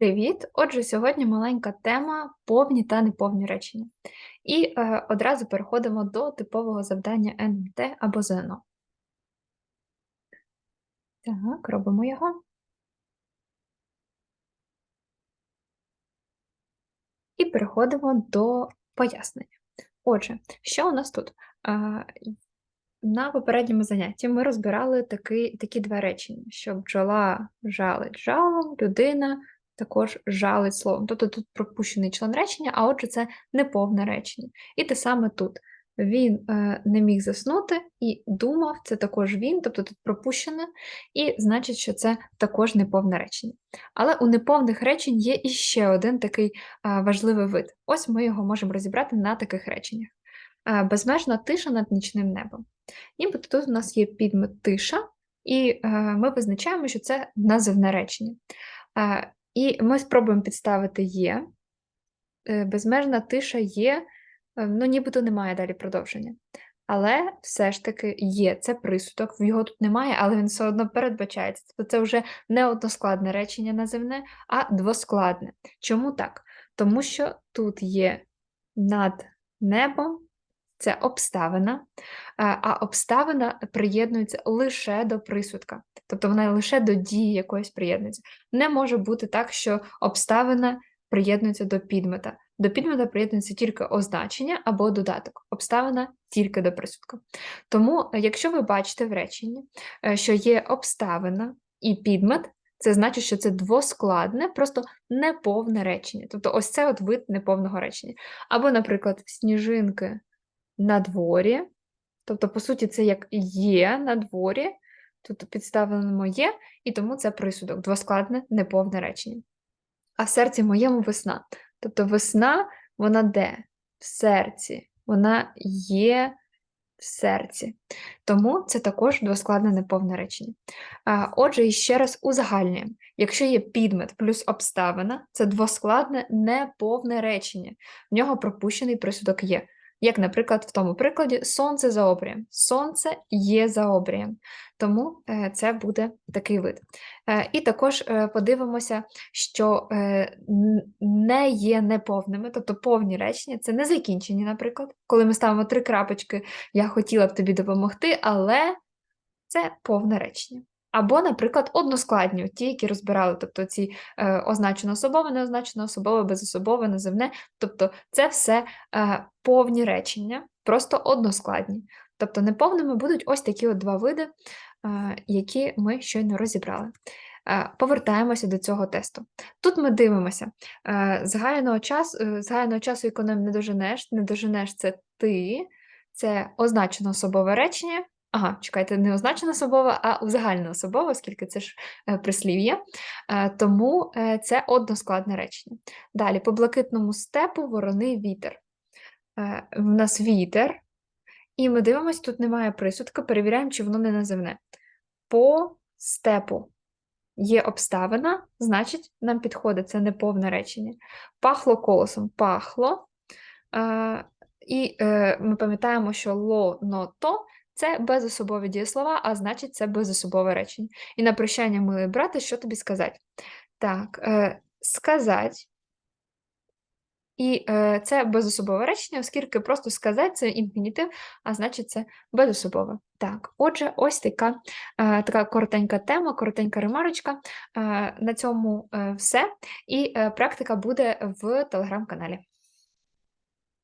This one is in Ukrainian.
Привіт! Отже, сьогодні маленька тема повні та неповні речення. І е, одразу переходимо до типового завдання НМТ або ЗНО. Так, робимо його. І переходимо до пояснення. Отже, що у нас тут? Е, на попередньому занятті ми розбирали такі, такі два речення: що бджола жалить жалом, людина також жалить словом. Тобто тут пропущений член речення, а отже, це неповне речення. І те саме тут. Він е, не міг заснути і думав, це також він, тобто тут пропущене, і значить, що це також неповне речення. Але у неповних речень є іще один такий е, важливий вид. Ось ми його можемо розібрати на таких реченнях. Е, безмежна тиша над нічним небом. Нібито тут у нас є підмет тиша, і е, ми визначаємо, що це називне речення. Е, і ми спробуємо підставити є. Е, безмежна тиша є, е, ну нібито немає далі продовження. Але все ж таки є, це присудок, його тут немає, але він все одно передбачається. Тобто це вже не односкладне речення називне, а двоскладне. Чому так? Тому що тут є над небом, це обставина, а обставина приєднується лише до присудка, тобто вона лише до дії якоїсь приєднується. Не може бути так, що обставина приєднується до підмета. До підмета приєднується тільки означення або додаток, обставина тільки до присудка. Тому, якщо ви бачите в реченні, е, що є обставина і підмет, це значить, що це двоскладне, просто неповне речення. Тобто, ось це от вид неповного речення. Або, наприклад, сніжинки на дворі. Тобто, по суті, це як є на дворі, тут підставлено є, і тому це присудок, двоскладне, неповне речення. А в серці моєму весна. Тобто весна, вона де? В серці, вона є в серці. Тому це також двоскладне неповне речення. Отже, ще раз узагальнюємо. Якщо є підмет плюс обставина, це двоскладне неповне речення. В нього пропущений присудок є як, наприклад, в тому прикладі сонце за обрієм. Сонце є за обрієм, тому е, це буде такий вид. Е, і також е, подивимося, що не є неповними, тобто повні речення, це не закінчені, наприклад, коли ми ставимо три крапочки, я хотіла б тобі допомогти, але це повне речення. Або, наприклад, односкладні, ті, які розбирали, тобто ці е, означено особове, неозначено особове, безособове, називне. Тобто це все е, повні речення, просто односкладні. Тобто неповними будуть ось такі от два види, е, які ми щойно розібрали. Е, повертаємося до цього тесту. Тут ми дивимося, е, згаяного часу, е, згаяного часу економ не доженеш, не доженеш це ти, це означено особове речення. Ага, чекайте, не означена особова, а узагальнена особова, оскільки це ж е, прислів'я. Е, тому е, це односкладне речення. Далі, по блакитному степу ворони вітер. В нас вітер, і ми дивимося, тут немає присудка, перевіряємо, чи воно не називне. По степу є обставина, значить, нам підходить це неповне речення. Пахло колосом пахло. І ми пам'ятаємо, що ло но то це безособові дієслова, а значить, це безособове речення. І на прощання, милий брате, що тобі сказати? Так, е, сказать. І е, це безособове речення, оскільки просто сказати це інфінітив, а значить, це безособове. Так, отже, ось така е, така коротенька тема, коротенька ремарочка. Е, на цьому е, все. І е, практика буде в телеграм-каналі.